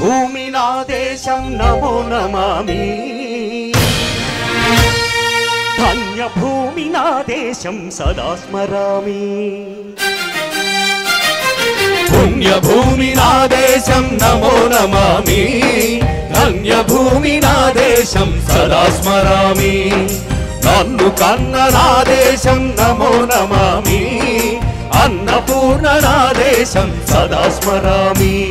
భూమి నా దేశం నమో నమామి. ధన్య భూమి నా దేశం సదా స్మరామి. పుణ్య భూమి నా దేశం నమో నమామి. ధన్య భూమి నా దేశం సదా స్మరామి. నన్ను కన్న నా దేశం నమో నమామి. అన్నపూర్ణ నా దేశం సదా స్మరామి.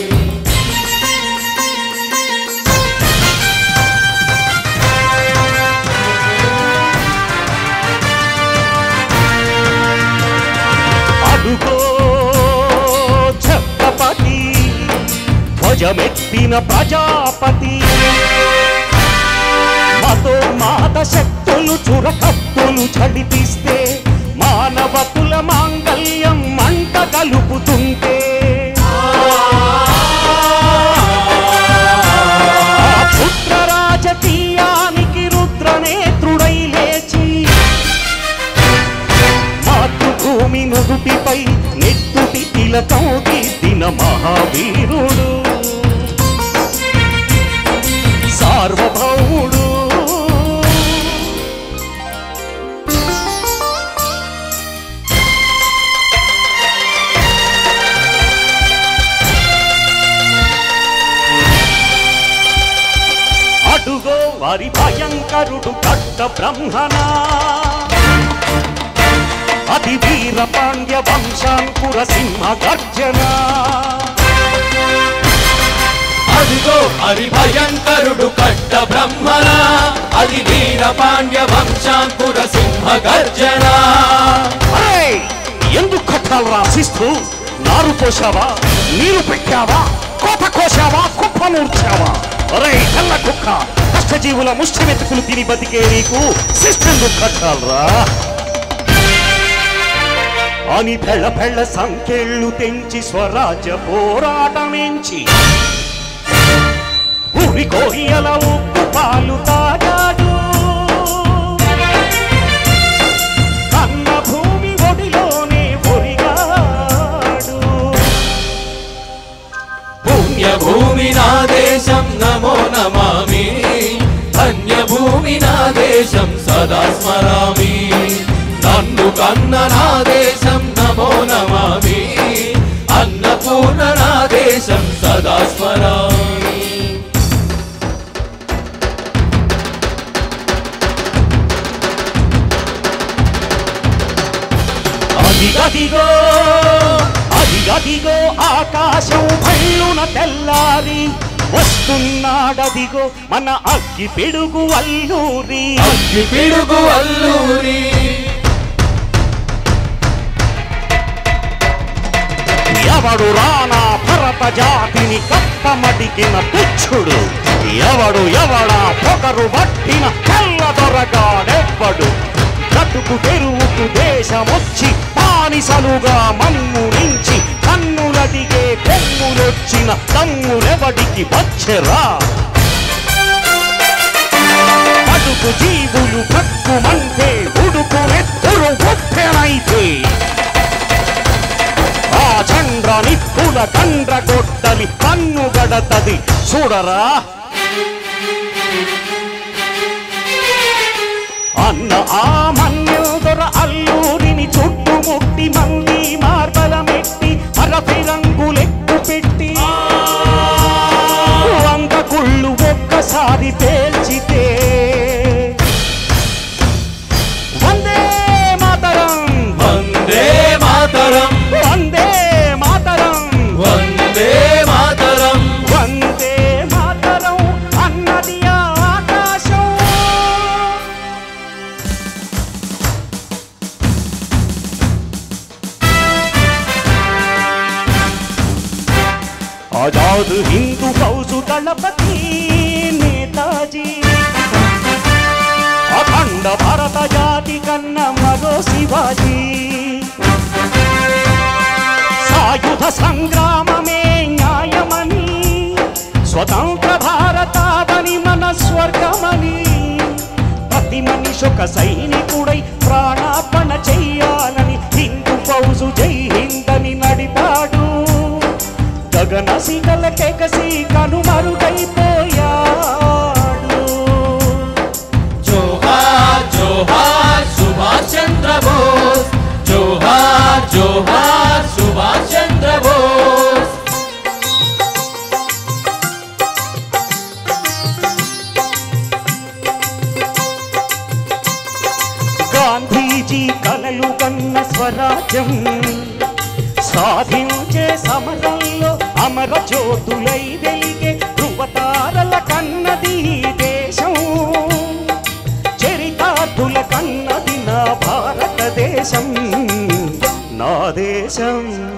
నిజమెత్తిన ప్రజాపతి. మతో మాత శక్తులు చురకత్తులు చడిపిస్తే మానవతుల మాంగళ్యం మంట కలుపుతుంటే. ఆ రాజకీయానికి రుద్రనేత్రుడై లేచి మాతృభూమి నుదుటిపై నెత్తుటి తిలకం దిన మహావీరుడు. సార్వభౌముడు అడుగో వారి భయంకరుడు కట్ట బ్రహ్మనా. అతి వీర పాండ్య వంశాంకుర సింహ గర్జనా. అదిగో అది భయంకరుడు కట్ట బ్రహ్మణ అది వీర పాండ్య వంశాంకుర సింహ గర్జన ఎందుకు కట్టాలు రాసిస్తూ నారు పోసావా నీరు పెట్టావా? కోత కోసావా కుప్ప నూర్చావా అరే కళ్ళ కుక్క కష్టజీవుల ముష్టి వెతుకులు తిని బతికే నీకు శిష్టెందుకు కట్టాలరా అని పెళ్ళ పెళ్ళ సంఖ్యళ్ళు తెంచి స్వరాజ్య పోరాటమించి ఊరి కోరియల ఉప్పు పాలు తాగాడు. కన్న భూమి ఒడిలోనే ఒరిగాడు. పుణ్య భూమి నా దేశం నమో నమామి. ధన్య భూమి నా దేశం సదా స్మరామి. నన్ను కన్న నా దేశం నమో నమామి. అన్నపూర్ణ నా దేశం సదా స్మరామి. అదిగదిగో అదిగదిగో ఆకాశం భళ్ళున తెల్లారి వస్తున్నాడదిగో మన అగ్గి పిడుగు అల్లూరి. అగ్గి పిడుగు అల్లూరి. ఎవడు రానా భరత జాతిని కప్పమడిగిన తుచ్చుడు? ఎవడు ఎవడా పొగరు పట్టిన కళ్ళ దొరగాడెవ్వడు? కటుకు తెరువుకు దేశమొచ్చి బానిసలుగా మమ్ము నుంచి కన్నులదిగే పెన్నులొచ్చిన తమ్ములెవడికి వచ్చెరా కటుకు జీవులు పట్టుమంటే ఉడుకు నెత్తురు ఉప్పెనైతే ఆ చండ్ర నిప్పుల కండ్ర గొడ్డలి కన్ను గడతది చూడరా? అన్న ఆ ఆజాదు హిందూ ఫౌజు దళపతి నేతాజీ. అఖండ భారత జాతి కన్న మరో శివాజీ. సాయుధ సంగ్రామమే న్యాయమని స్వతంత్ర భారతాదని మన స్వర్గమని. ప్రతి మనిషి ఒక సైనికుడై ప్రాణాపణ చెయ్య గగన సిగల కెకసి కనుమరుగైపోయాడు. జోహార్ జోహార్ సుభాష్ చంద్ర బోస్. జోహార్ జోహార్ సుభాష్ చంద్ర బోస్. గాంధీజీ కలలు కన్న స్వరాజ్యం సాధించే సమరంలో అమర జ్యోతులై వెలిగే ధృవతారల కన్నది ఈ దేశం. చరితార్థుల కన్నది నా భారతదేశం. నా దేశం.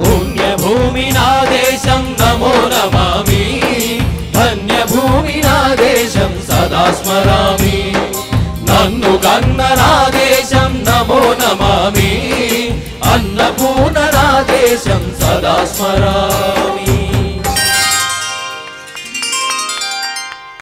పుణ్యభూమి నా దేశం నమో నమామి. ధన్యభూమి నా దేశం సదా స్మరామి. నన్ను కన్న నా దేశం నమో నమామి. అన్నపూర్ణ देशं सदा स्मरामि।